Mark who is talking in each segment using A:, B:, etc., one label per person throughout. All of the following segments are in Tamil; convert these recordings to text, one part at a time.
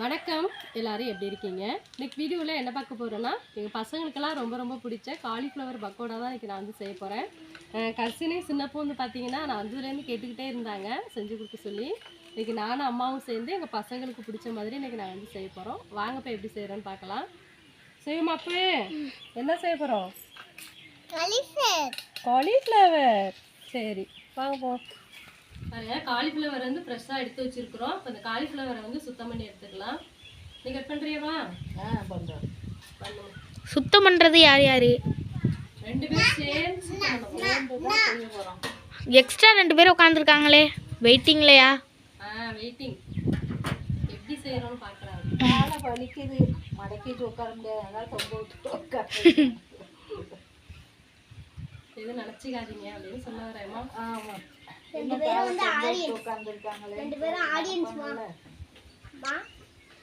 A: வணக்கம். எல்லாரும் எப்படி இருக்கீங்க? இன்னைக்கு வீடியோவில் என்ன பார்க்க போகிறோன்னா எங்கள் பசங்களுக்கெல்லாம் ரொம்ப ரொம்ப பிடிச்ச காலிஃப்ளவர் பக்கோடா தான் இன்னைக்கு நான் வந்து செய்ய போகிறேன் கசினே சின்னப்போ வந்து பார்த்தீங்கன்னா நான் வந்ததுலேருந்து கேட்டுக்கிட்டே இருந்தாங்க செஞ்சு கொடுக்க சொல்லி. இன்னைக்கு நானும் அம்மாவும் சேர்ந்து எங்கள் பசங்களுக்கு பிடிச்ச மாதிரி இன்னைக்கு நான் வந்து செய்ய போகிறோம் வாங்க போய் எப்படி செய்கிறோன்னு பார்க்கலாம். செய்யுமா அப்போ? என்ன செய்ய போகிறோம் காலிஃப்ளவர் சரி வாங்க போ பாருங்க காலிஃப்ளவர் வந்து ஃப்ரெஷ்ஷாக எடுத்து வச்சிருக்கிறோம். இப்போ இந்த காலிஃப்ளவரை வந்து சுத்தம் பண்ணி எடுத்துக்கலாம். நீ கட் பண்ணுறியவா
B: ஆ பண்ணுறோம்
A: பண்ணு
C: சுத்தம் பண்ணுறது யார் யார்?
A: ரெண்டு பேரும் சேர்ந்து
B: போகிறோம்
C: எக்ஸ்ட்ரா ரெண்டு பேர் உட்காந்துருக்காங்களே வெயிட்டிங்லையா
A: ஆ வெயிட்டிங் எப்படி செய்கிறோன்னு பார்க்குறாங்க
B: காலை வலிக்குது. மடக்கிட்டு உட்கார முடியாது. அதனால தொங்க விட்டுட்டு உட்கார
A: எதுவும் நினச்சிக்காதீங்க அப்படின்னு சொல்ல வரேம்மா
B: ஆமாம் ரெண்டு பேரும் வந்து ஆடியன்ஸ் உட்காந்துருக்காங்களே ரெண்டு பேரும் ஆடியன்ஸ்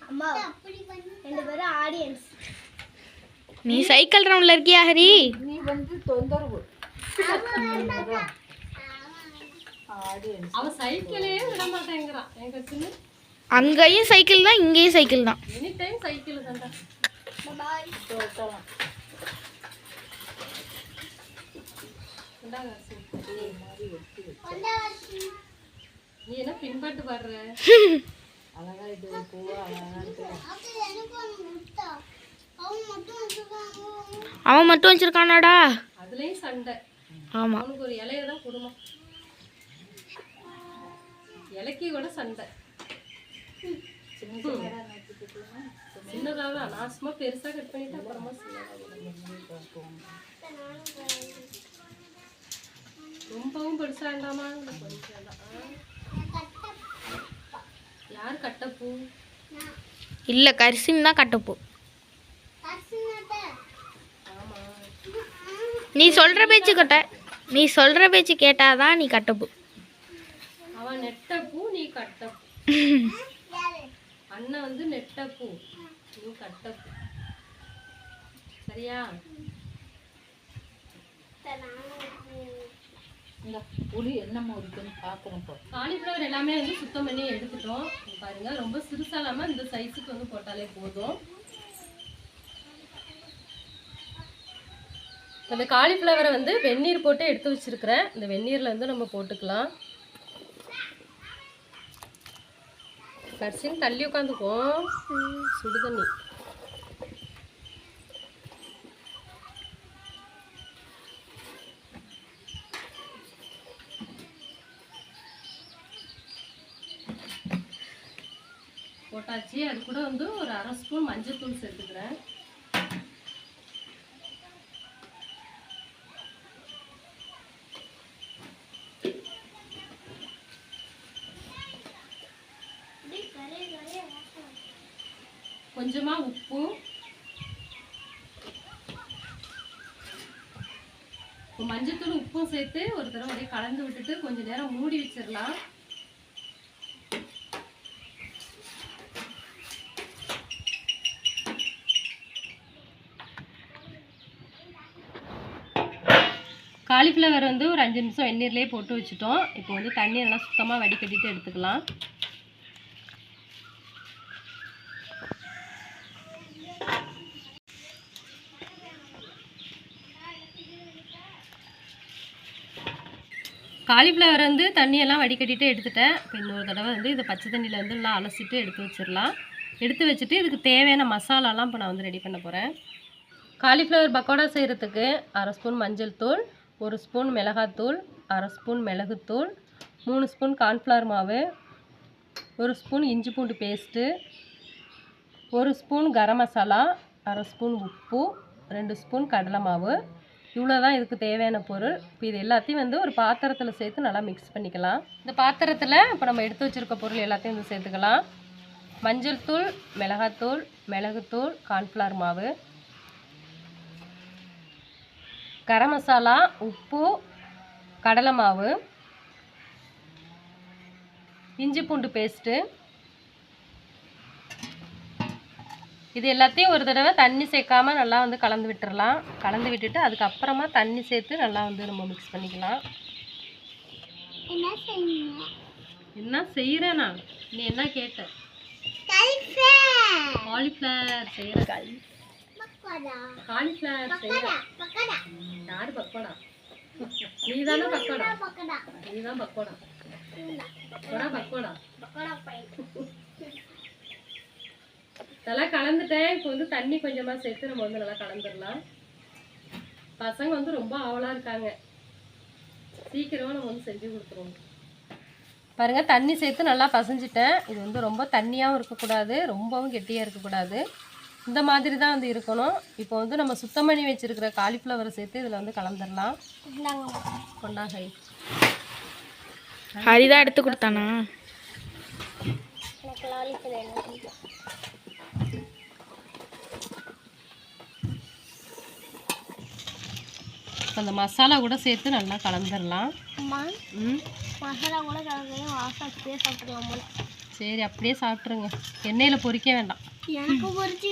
D: அம்மா. ரெண்டு பேரும் ஆடியன்ஸ்
C: நீ சைக்கிள் ரவுண்டில் இருக்கியா ஹரி?
B: நீ வந்து தொந்தரவு. ஆடியன்ஸ்
A: அவன் சைக்கிளே விட மாட்டேங்கிறான்.
C: அங்கேயும் சைக்கிள் தான் இங்கேயும் சைக்கிள் தான்.
A: எனி டைம் சைக்கிள் தான்டா
B: தொட்டலாம்
A: இந்தாங்க அரிசி. நீ என்ன பின்பாட்டு பாடுற?
B: அழகா இது பூவா
C: அவன் மட்டும் வச்சிருக்கானாடா?
A: அதுலேயும் சண்டை.
C: ஆமாம்
A: அவனுக்கு ஒரு இலைய தான் குடும்பம் இலைக்கு கூட சண்டை. சின்னதாக நான் சும்மா பெருசாக கட் பண்ணிட்டு அப்புறமா ரொம்பவும் பெருசா வேண்டாமா? கொஞ்சம். யார் கட்டப்பூ?
C: இல்லை கரிசின் தான் கட்டப்போ.
A: ஆமா.
C: நீ சொல்கிற பேச்சு கட்ட நீ சொல்கிற பேச்சு கேட்டாதான் நீ கட்டப்போ.
A: அவன் நெட்டப்பூ நீ கட்டப்பூ. அண்ணன் வந்து நெட்டப்பூ நீ கட்டப்பூ. சரியா?
B: இந்த புளி என்னமோ இருக்குன்னு பார்க்குறேன் இப்போ.
A: காலிஃப்ளவர் எல்லாமே வந்து சுத்தம் பண்ணி எடுத்துட்டோம். பாருங்க ரொம்ப சிறுசா இல்லாம இந்த சைஸுக்கு வந்து போட்டாலே போதும். இந்த காலிஃப்ளவரை வந்து வெந்நீர் போட்டு எடுத்து வச்சிருக்கிறேன். இந்த வெந்நீர்ல வந்து நம்ம போட்டுக்கலாம். கரிசின்னு தள்ளி உட்காந்துக்கும் சுடு தண்ணி போட்டாச்சு. அது கூட வந்து ஒரு அரை ஸ்பூன் மஞ்சள் தூள் சேர்த்துக்கிறேன். கொஞ்சமா உப்பு. மஞ்சத்தூள் உப்பும் சேர்த்து ஒரு தடவை அப்படியே கலந்து விட்டுட்டு கொஞ்ச நேரம் மூடி வச்சிடலாம். காலிஃப்ளவர் வந்து ஒரு அஞ்சு நிமிஷம் வெந்நீர்லேயே போட்டு வச்சுட்டோம். இப்போ வந்து தண்ணி நல்லா சுத்தமாக வடிகட்டிட்டு எடுத்துக்கலாம். காலிஃப்ளவர் வந்து தண்ணியெல்லாம் வடிகட்டிட்டு எடுத்துட்டேன். இப்போ இன்னொரு தடவை வந்து இதை பச்சை தண்ணியில் வந்து நல்லா அலசிட்டு எடுத்து வச்சிடலாம். எடுத்து வச்சுட்டு இதுக்கு தேவையான மசாலாலாம் இப்போ நான் வந்து ரெடி பண்ண போகிறேன் காலிஃப்ளவர் பக்கோடா செய்கிறதுக்கு அரை ஸ்பூன் மஞ்சள் தூள் ஒரு ஸ்பூன் மிளகாத்தூள் அரை ஸ்பூன் மிளகுத்தூள் மூணு ஸ்பூன் கார்ன்ஃப்ளவர் மாவு ஒரு ஸ்பூன் இஞ்சி பூண்டு பேஸ்ட்டு ஒரு ஸ்பூன் கரம் மசாலா அரை ஸ்பூன் உப்பு ரெண்டு ஸ்பூன் கடலை மாவு. இவ்வளோ தான் இதுக்கு தேவையான பொருள். இப்போ இது எல்லாத்தையும் வந்து ஒரு பாத்திரத்தில் சேர்த்து நல்லா மிக்ஸ் பண்ணிக்கலாம். இந்த பாத்திரத்தில் இப்போ நம்ம எடுத்து வச்சுருக்க பொருள் எல்லாத்தையும் வந்து சேர்த்துக்கலாம். மஞ்சள் தூள் மிளகாத்தூள் மிளகுத்தூள் கார்ன்ஃப்ளவர் மாவு. கரம் மசாலா உப்பு கடலை மாவு இஞ்சி பூண்டு பேஸ்ட்டு இது எல்லாத்தையும் ஒரு தடவை தண்ணி சேர்க்காம நல்லா வந்து கலந்து விட்டுறலாம். கலந்து விட்டுட்டு அதுக்கப்புறமா தண்ணி சேர்த்து நல்லா வந்து நம்ம மிக்ஸ் பண்ணிக்கலாம்.
D: என்ன
A: செய்கிறேன் நான் நீ என்ன கேட்ட?
D: கல்ஃபே
A: காலிஃப்ளவர் செய்கிற
D: பக்கோடா.
A: காலிஃப்ளவர் செய்கிற யாரு பக்கோடா நீ தானே பக்கோடா
D: நீதான்
A: நீ தான் பக்கோடா பக்கோடா பக்கோடா நல்லா கலந்துட்டேன். இப்போ வந்து தண்ணி கொஞ்சமாக சேர்த்து நம்ம வந்து நல்லா கலந்துடலாம். பசங்க வந்து ரொம்ப ஆவலாக இருக்காங்க. சீக்கிரமாக நம்ம வந்து செஞ்சு கொடுத்துருவோம். பாருங்க தண்ணி சேர்த்து நல்லா பசஞ்சிட்டேன். இது வந்து ரொம்ப தண்ணியாகவும் இருக்கக்கூடாது. ரொம்பவும் கெட்டியாக இருக்கக்கூடாது. இந்த மாதிரி தான் வந்து இருக்கணும். இப்போ வந்து நம்ம சுத்தம் பண்ணி வச்சிருக்கிற காலிஃப்ளவரை சேர்த்து இதில் வந்து கலந்துடலாம் கொண்டாகை
C: ஹரிதான் எடுத்து கொடுத்தானா?
A: இப்போ அந்த மசாலா கூட சேர்த்து நல்லா கலந்துடலாம்
D: அம்மா
A: ம்?
D: மசாலா கூட போல.
A: சரி அப்படியே சாப்பிட்ருங்க எண்ணெயில் பொரிக்க வேண்டாம்.
D: எனக்கு பொரிச்சு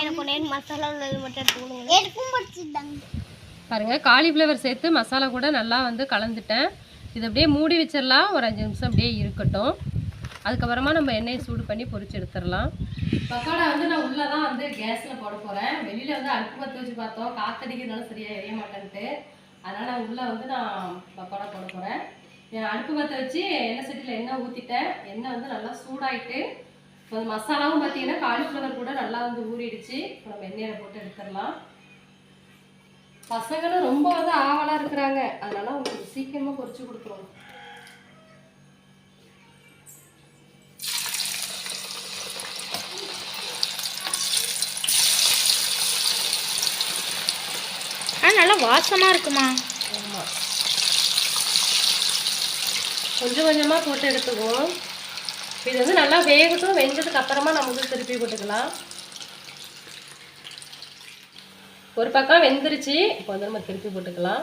D: எனக்கு நேரம் மசாலா உள்ளது மட்டும் எடுத்து கொடுங்க. எனக்கும் பொரிச்சுட்டாங்க
A: பாருங்க காலிஃப்ளவர் சேர்த்து மசாலா கூட நல்லா வந்து கலந்துட்டேன். இது அப்படியே மூடி வச்சிடலாம். ஒரு அஞ்சு நிமிஷம் அப்படியே இருக்கட்டும். அதுக்கப்புறமா நம்ம எண்ணெயை சூடு பண்ணி பொரிச்சு எடுத்துடலாம். பக்கோடா வந்து நான் உள்ளே தான் வந்து கேஸில் போட போகிறேன் வெளியில் வந்து அடுப்பு பற்ற வச்சு பார்த்தோம். காத்தடிக்கிறதுனால சரியாக எரிய மாட்டேன்ட்டு. அதனால் நான் உள்ளே வந்து நான் பக்கோடா போட போகிறேன் அடுப்பு பற்ற வச்சு எண்ணெய் சட்டியில் எண்ணெய் ஊற்றிட்டேன் எண்ணெய் வந்து நல்லா சூடாயிட்டு அந்த மசாலாவும் பார்த்தீங்கன்னா காலிஃப்ளவர் கூட நல்லா வந்து ஊறிடுச்சு. இப்போ நம்ம எண்ணெயில் போட்டு எடுத்துடலாம். பசங்களும் ரொம்ப வந்து ஆவலா இருக்கிறாங்க. அதனால அவங்களுக்கு சீக்கிரமா பொரிச்சு கொடுத்துருவோம்
C: நல்லா வாசமாக இருக்குமா?
A: ஆமா. கொஞ்சம் கொஞ்சமா போட்டு எடுத்துக்குவோம். இது வந்து நல்லா வேகட்டும் வெந்ததுக்கு அப்புறமா நம்ம வந்து திருப்பி போட்டுக்கலாம். ஒரு பக்கம் வெந்துருச்சு இப்போ வந்து நம்ம திருப்பி போட்டுக்கலாம்.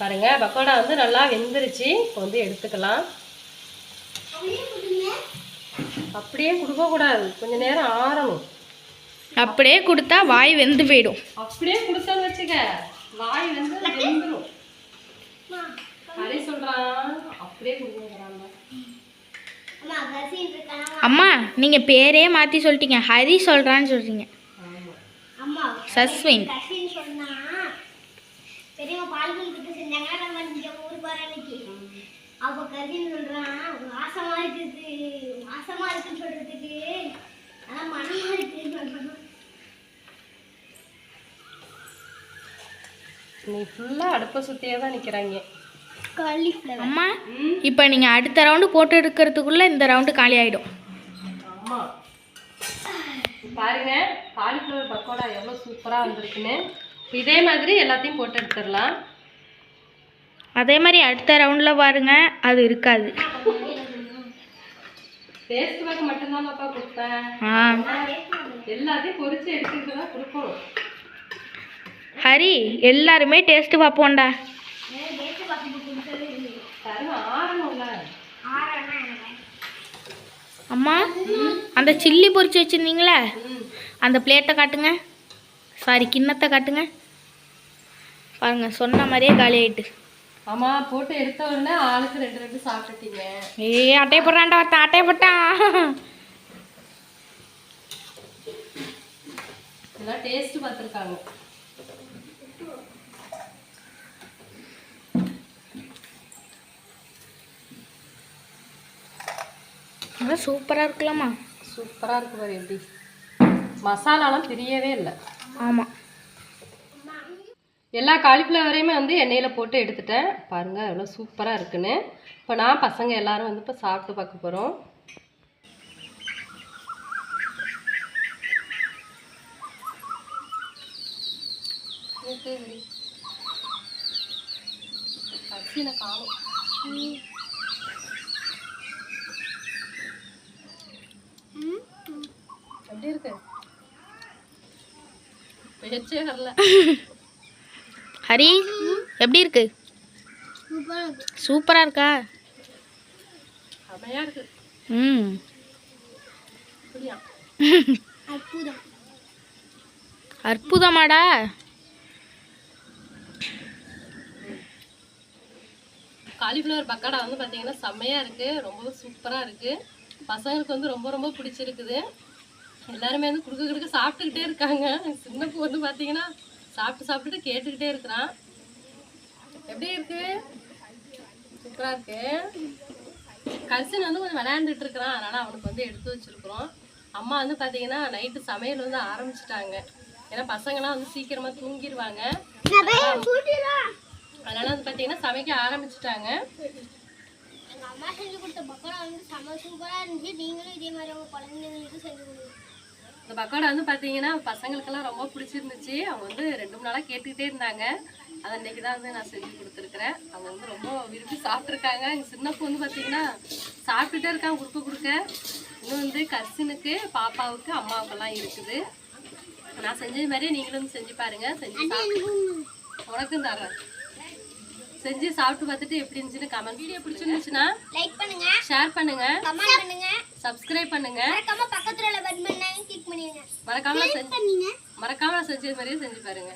A: பாருங்க பக்கோடா வந்து நல்லா வெந்துருச்சு இப்போ வந்து எடுத்துக்கலாம். அப்படியே கொடுக்கக்கூடாது கொஞ்ச நேரம் ஆறணும்.
C: அப்படியே கொடுத்தா வாய் வெந்து போயிடும்.
A: அப்படியே கொடுத்தோன்னு வச்சுக்க. வாய் வந்து வெந்துடும் அதே சொல்றான் அப்படியே கொடுக்குறாங்க
D: அம்மா
C: நீங்கள் பேரே மாற்றி சொல்லிட்டீங்க. ஹரி சொல்கிறான்னு சொல்கிறீங்க
D: அம்மா
C: சஸ்வின்.
D: கசின் சொன்னா பெரியம்மா பால்குல் கிட்ட செஞ்சாங்க. நம்ம இங்க ஊருக்கு வர அன்னைக்கு? அப்ப
A: நீ ஃபுல்லா அடுப்பை சுத்தியே தான் நிக்கிறாங்க.
D: காலிஃப்ளவர்.
C: அம்மா இப்போ நீங்கள் அடுத்த ரவுண்டு போட்டு எடுக்கிறதுக்குள்ளே இந்த ரவுண்டு காலி ஆகிடும்
A: ஆமா பாருங்க காலிஃப்ளவர் பக்கோடா எவ்வளோ சூப்பரா வந்திருக்குன்னு. இதே மாதிரி எல்லாத்தையும் போட்டு எடுத்துடலாம்.
C: அதே மாதிரி அடுத்த ரவுண்டில் பாருங்க அது இருக்காது.
A: டேஸ்ட் பேக் மட்டும்தான் பாப்பா கொடுப்பேன்
C: ஆ.
A: எல்லாத்தையும் தான் கொடுக்கணும்
C: ஹரி எல்லாருமே டேஸ்ட்டு பார்ப்போம்டா. அம்மா அந்த சில்லி பொரிச்சு வச்சுருந்தீங்களே? அந்த பிளேட்டை காட்டுங்க. சாரி கிண்ணத்தை காட்டுங்க. பாருங்க சொன்ன மாதிரியே காலி ஆயிட்டு.
A: ஆமா போட்டு எடுத்த உடனே ஆளுக்கு ரெண்டு ரெண்டு சாப்பிட்டுட்டீங்க.
C: ஏ அட்டையை போடுறான்டா ஒருத்தன் அட்டையை போட்டான்
A: எல்லாம் டேஸ்ட் பார்த்துருக்காங்க.
C: நல்லா சூப்பராக இருக்கலாமா?
A: சூப்பரா இருக்கு பாரு எப்படி. மசாலாலாம் தெரியவே இல்லை.
C: ஆமாம்
A: எல்லா காலிஃப்ளவரையுமே வந்து எண்ணெயில் போட்டு எடுத்துட்டேன். பாருங்க எவ்வளோ சூப்பராக இருக்குன்னு. இப்போ நான் பசங்க எல்லாரும் வந்து இப்போ சாப்பிட்டு பார்க்க போகிறோம் அரிசியில காணும் எப்படி இருக்கு பேச்சே வரல.
C: ஹரி எப்படி இருக்கு? சூப்பராக இருக்கா.
A: செமையா இருக்கு.
C: ம்.
D: அற்புதம்.
C: அற்புதமாடா.
A: காலிஃப்ளவர் பக்கோடா வந்து பார்த்தீங்கன்னா செம்மையாக இருக்குது ரொம்ப சூப்பராக இருக்குது பசங்களுக்கு வந்து ரொம்ப ரொம்ப பிடிச்சிருக்குது. எல்லாருமே வந்து குடுக்க குடுக்க சாப்பிட்டுக்கிட்டே இருக்காங்க. சின்ன பொண்ணு பார்த்தீங்கன்னா சாப்பிட்டு சாப்பிட்டுட்டு கேட்டுக்கிட்டே இருக்கிறான். எப்படி இருக்கு? சூப்பராக இருக்கு. கசின் வந்து கொஞ்சம் விளையாண்டுட்டு இருக்கிறான். அதனால் அவனுக்கு வந்து எடுத்து வச்சிருக்கிறோம். அம்மா வந்து பார்த்தீங்கன்னா நைட்டு சமையல் வந்து ஆரம்பிச்சிட்டாங்க. ஏன்னா பசங்களாம் வந்து சீக்கிரமாக தூங்கிடுவாங்க அதனால வந்து பார்த்தீங்கன்னா சமைக்க ஆரம்பிச்சிட்டாங்க.
D: அம்மா செஞ்சு கொடுத்த பக்கோடா வந்து செம்ம சூப்பரா இருந்துச்சு. நீங்களும் இதே மாதிரி உங்க குழந்தைங்களுக்கு செஞ்சு கொடுங்க.
A: இந்த பக்கோடா வந்து பார்த்தீங்கன்னா பசங்களுக்கெல்லாம் ரொம்ப பிடிச்சிருந்துச்சு. அவங்க வந்து ரெண்டு மூணு நாளாக கேட்டுக்கிட்டே இருந்தாங்க. அதை இன்னைக்கு தான் வந்து நான் செஞ்சு கொடுத்துருக்குறேன். அவங்க வந்து ரொம்ப விரும்பி சாப்பிட்ருக்காங்க எங்கள் சின்ன பொண்ணு பார்த்தீங்கன்னா சாப்பிட்டுட்டே இருக்காங்க குறுக்க குறுக்க. இன்னும் வந்து கசினுக்கு பாப்பாவுக்கு அம்மாவுக்கெல்லாம் இருக்குது. நான் செஞ்சது மாதிரியே நீங்களும் வந்து செஞ்சு பாருங்க. செஞ்சு சாப்பிட்டு உனக்கும் தரேன். செஞ்சு சாப்பிட்டு பார்த்துட்டு எப்படி இருந்துச்சுன்னு கமெண்ட் வீடியோ பிடிச்சிருந்துச்சுன்னா
D: லைக் பண்ணுங்க.
A: ஷேர் பண்ணுங்க.
D: கமெண்ட் பண்ணுங்க.
A: சப்ஸ்கிரைப் பண்ணுங்க.
D: மறக்காம பக்கத்துல உள்ள பட்டன் கிளிக் பண்ணிடுங்க
A: மறக்காம மறக்காம செஞ்சது மாதிரியே செஞ்சு பாருங்க.